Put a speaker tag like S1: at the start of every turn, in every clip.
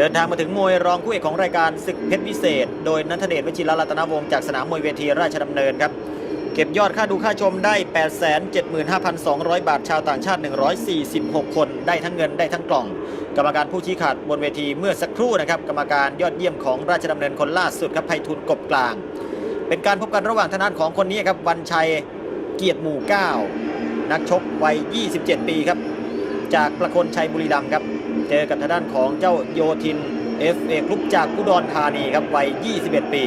S1: เดินทางมาถึงมวยรองคู่เอกของรายการศึกเพชรวิเศษ โดยนัทเดชวชิรรัตนวงศ์จากสนามมวยเวทีราชดำเนินครับ เก็บยอดค่าดูค่าชมได้ 875,200 บาทชาวต่างชาติ 146 คนได้ทั้งเงินได้ทั้งกล่อง กรรมการผู้ชี้ขาดบนเวทีเมื่อสักครู่นะครับ กรรมการยอดเยี่ยมของราชดำเนินคนล่าสุดครับไพฑูรย์กบกลาง เป็นการพบกันระหว่างทางด้านของคนนี้ครับวันชัยเกียรติหมู่ 9 นักชกวัย 27 ปีครับ จากประคนชัยบุรีรัมย์ครับ เจอกับทางด้านของเจ้าโยทิน FA กรุ๊ปจากอุดรธานีครับวัย 21 ปี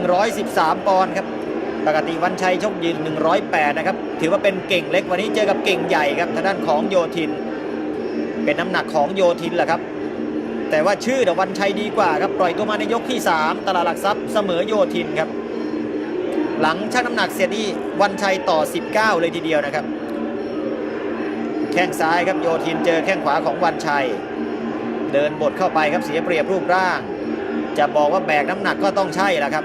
S1: 113 ปอนด์ครับ ปกติวันชัยชกยืน 108 นะครับ ถือว่าเป็นเก่งเล็กวันนี้เจอกับเก่งใหญ่ครับทางด้านของโยทิน เป็นน้ำหนักของโยทินแหละครับ แต่ว่าชื่อเดวันชัยดีกว่าครับ ปล่อยตัวมาในยกที่ 3 ตลาดหลักทรัพย์เสมอโยทินครับ หลังชั่งน้ำหนักเสร็จนี่วันชัยต่อ 19 เลยทีเดียวนะครับ แข้งซ้ายครับโยทินเจอแข้งขวาของวันชัย เดินบดเข้าไปครับเสียเปรียบรูปร่าง จะบอกว่าแบกน้ำหนักก็ต้องใช่แหละครับ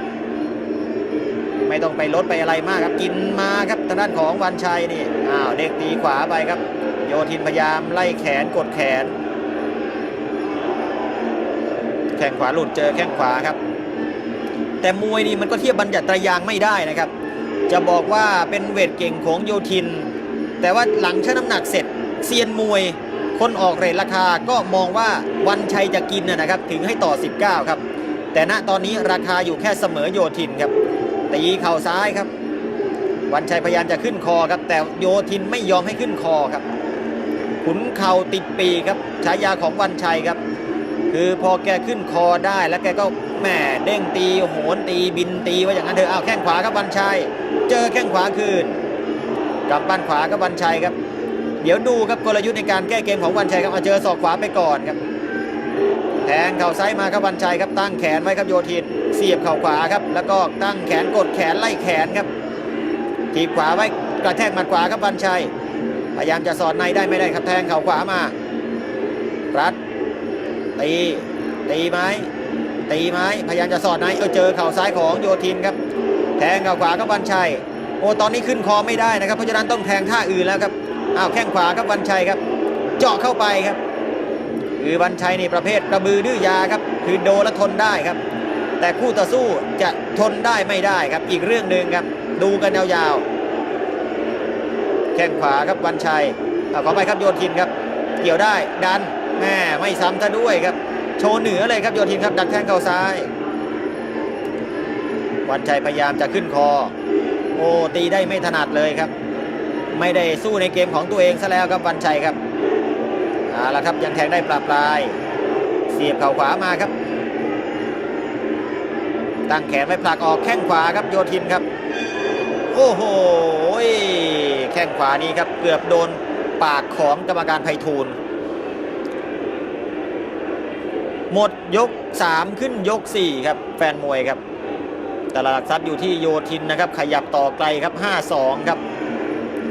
S1: ไม่ต้องไปลดไปอะไรมากครับกินมาครับทางด้านของวันชัยนี่อ้าวเด็กตีขวาไปครับ โยทินพยายามไล่แขนกดแขน แข้งขวาหลุดเจอแข้งขวาครับ แต่มวยนี่มันก็เทียบบัญญัติตรยางไม่ได้นะครับ จะบอกว่าเป็นเวทเก่งของโยทินแต่ว่าหลังชั่งน้ำหนักเสร็จ เซียนมวย คนออกเรทราคาก็มองว่าวันชัยจะกินนะครับถึงให้ต่อ 19 ครับ แต่ณตอนนี้ราคาอยู่แค่เสมอโยทินครับตีเข่าซ้ายครับ วันชัยพยายามจะขึ้นคอครับ แต่โยทินไม่ยอมให้ขึ้นคอครับขุนเข่าติดปีครับฉายาของวันชัยครับคือพอแกขึ้นคอได้แล้วแกก็แหมเด้งตีโหนตีบินตีว่าอย่างนั้นเถอะอ้าวแข้งขวาครับวันชัย เจอแข้งขวาคืนกลับบ้นขวาครับวันชัยครับ ดี๋ยวดูครับกลยุทธ์ในการแก้เกมของวันชัยครับเอาเจอศอกขวาไปก่อนครับแทงเข่าซ้ายมาครับวันชัยครับตั้งแขนไว้ครับโยทินเสียบเข่าขวาครับ แล้วก็ตั้งแขนกดแขนไล่แขนครับทีบขวาไว้กระแทกหมัดขวาครับวันชัยพยายามจะสอดในได้ไม่ได้ครับแทงเข่าขวามา รัดตีตีไหมตีไหมพยายามจะสอดในเออเจอเข่าซ้ายของโยทินครับ แทงเข่าขวาครับวันชัยโอ้ตอนนี้ขึ้นคอไม่ได้นะครับเพราะฉะนั้นต้องแทงท่าอื่นแล้วครับ อ้าวแข้งขวาครับวันชัยครับ เจาะเข้าไปครับ คือวันชัยนี่ประเภทกระบือดื้อยาครับ คือโดนและทนได้ครับ แต่คู่ต่อสู้จะทนได้ไม่ได้ครับ อีกเรื่องหนึ่งครับ ดูกันยาวๆแข้งขวาครับวันชัยเอาขอไปครับโยทินครับ เกี่ยวได้ดันแม่ไม่ซ้ำซะด้วยครับ โชว์เหนือเลยครับโยทินครับ ดักแทงเข่าซ้าย วันชัยพยายามจะขึ้นคอ โอ้ตีได้ไม่ถนัดเลยครับ ไม่ได้สู้ในเกมของตัวเองซะแล้วครับวันชัยครับเอาละครับยังแทงได้ปลาปลาย เสียบเข่าขวามาครับ ตั้งแขนไว้ผลักออกแข้งขวาครับโยทินครับ โอ้โหแข้งขวานี้ครับเกือบโดนปากของกรรมการไพฑูรย์หมดยก 3 ขึ้นยก 4 ครับ แฟนมวยครับ แตลาดหลักทรัพย์อยู่ที่โยทินนะครับ ขยับต่อไกลครับ 5-2 ครับ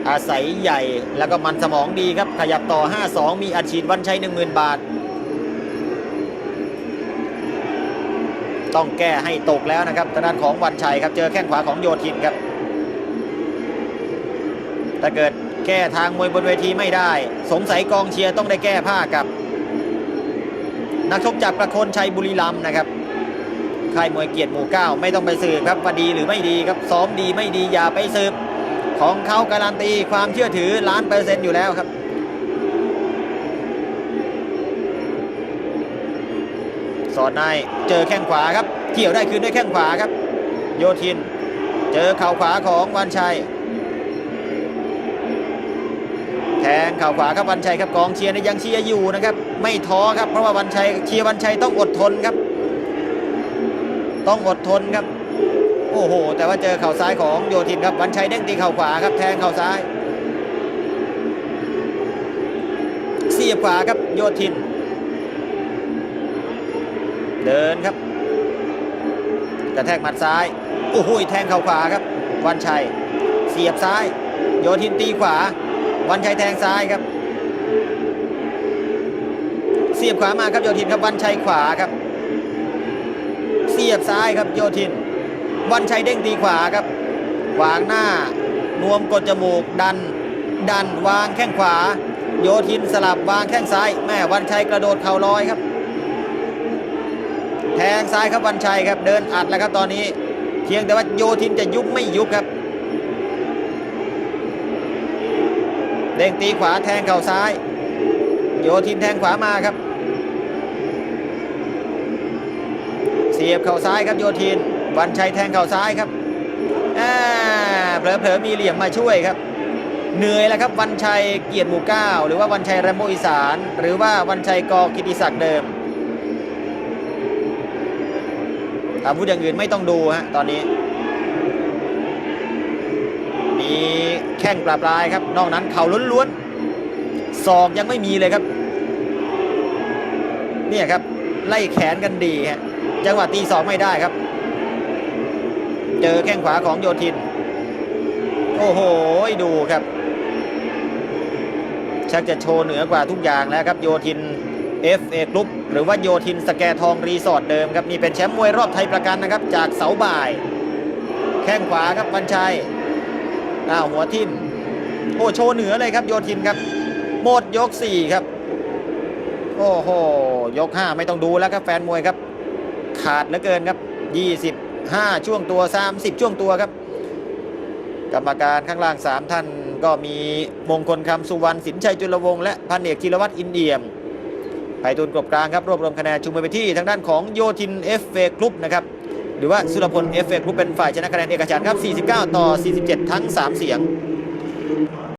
S1: อาศัยใหญ่แล้วก็มันสมองดีครับ ขยับต่อ 5-2 มีอัดฉีดวันชัย10,000 บาท ต้องแก้ให้ตกแล้วนะครับทางด้านของวันชัยครับ เจอแข้งขวาของโยทินครับ ถ้าเกิดแก้ทางมวยบนเวทีไม่ได้ สงสัยกองเชียร์ต้องได้แก้ผ้ากับ นักชกจากประโคนชัยบุรีรัมย์นะครับค่ายมวยเกียรติหมู่เก้าไม่ต้องไปสืบครับว่าดีหรือไม่ดีครับซ้อมดีไม่ดีอย่าไปสืบ ของเขาการันตีความเชื่อถือล้านเปอร์เซ็นต์อยู่แล้วครับ สอดในเจอแข้งขวาครับเกี่ยวได้คืนด้วยแข้งขวาครับ โยทิน เจอเข่าขวาของวันชัยแทงเข่าขวาครับวันชัยครับกองเชียร์เนยังเชียร์อยู่นะครับ ไม่ท้อครับเพราะว่าวันชัยเชียร์วันชัยต้องอดทนครับ ต้องอดทนครับ โอ้โห แต่ว่าเจอเข่าซ้ายของโยทินครับวันชัยเด้งตีเข่าขวาครับแทงเข่าซ้ายเสียบขวาครับโยทิน เดินครับกระแทกหมัดซ้ายโอ้โหแทงเข่าขวาครับ วันชัย เสียบซ้าย โยทินตีขวา วันชัยแทงซ้ายครับ เสียบขวามาครับโยทินครับวันชัยขวาครับ เสียบซ้ายครับโยทิน วันชัยเด้งตีขวาครับขวางหน้านวมกดจมูกดัน ดันวางแข้งขวา โยทินสลับวางแข้งซ้าย แม่วันชัยกระโดดเข่าลอยครับ แทงซ้ายครับวันชัยครับเดินอัดแล้วครับตอนนี้ เพียงแต่ว่าโยทินจะยุบไม่ยุบครับ เด้งตีขวาแทงเข่าซ้าย โยทินแทงขวามาครับ เสียบเข่าซ้ายครับโยทิน วันชัยแทงเข่าซ้ายครับอ่าเผลอๆมีเหลี่ยมมาช่วยครับ เหนื่อยแล้วครับวันชัยเกียรติหมู่เก้าหรือว่าวันชัยแรมโบอีสาน หรือว่าวันชัยกอกิติศักดิ์เดิมอาวุธอย่างอื่นไม่ต้องดูฮะตอนนี้มีแข้งปลาปลายครับ นอกนั้นเข่าล้วนๆศอกยังไม่มีเลยครับ เนี่ยครับ ไล่แขนกันดีฮะจังหวะตีสองไม่ได้ครับ จอแข้งขวาของโยทิน โอ้โห ดูครับ ชักจะโชว์เหนือกว่าทุกอย่างแล้วครับ โยทิน FA กรุ๊ปหรือว่าโยทินสแกทองรีสอร์ทเดิมครับ นี่เป็นแชมป์มวยรอบไทยประกันนะครับ จากเสาบ่าย แข้งขวาครับวันชัยอ้าวหัวทิมโอ้โชว์เหนือเลยครับโยทินครับ หมดยก 4 ครับ โอ้โห ยก 5 ไม่ต้องดูแล้วครับแฟนมวยครับ ขาดเหลือเกินครับ 5 ช่วงตัว 30 ช่วงตัวครับ กรรมการข้างล่าง 3 ท่านก็มีมงคลคำสุวรรณสินชัยจุลวงศ์และพันเอกธีรวัตรอินเดียมไผ่ตุนกรบกลางครับรวบรวมคะแนนชุมไปที่ทางด้านของโยทินเอฟเฟกรุ๊ปนะครับหรือว่าสุรพลเอฟเฟกรุ๊ปเป็นฝ่ายชนะคะแนนเอกฉันท์ครับ 49 ต่อ 47 ทั้ง 3 เสียง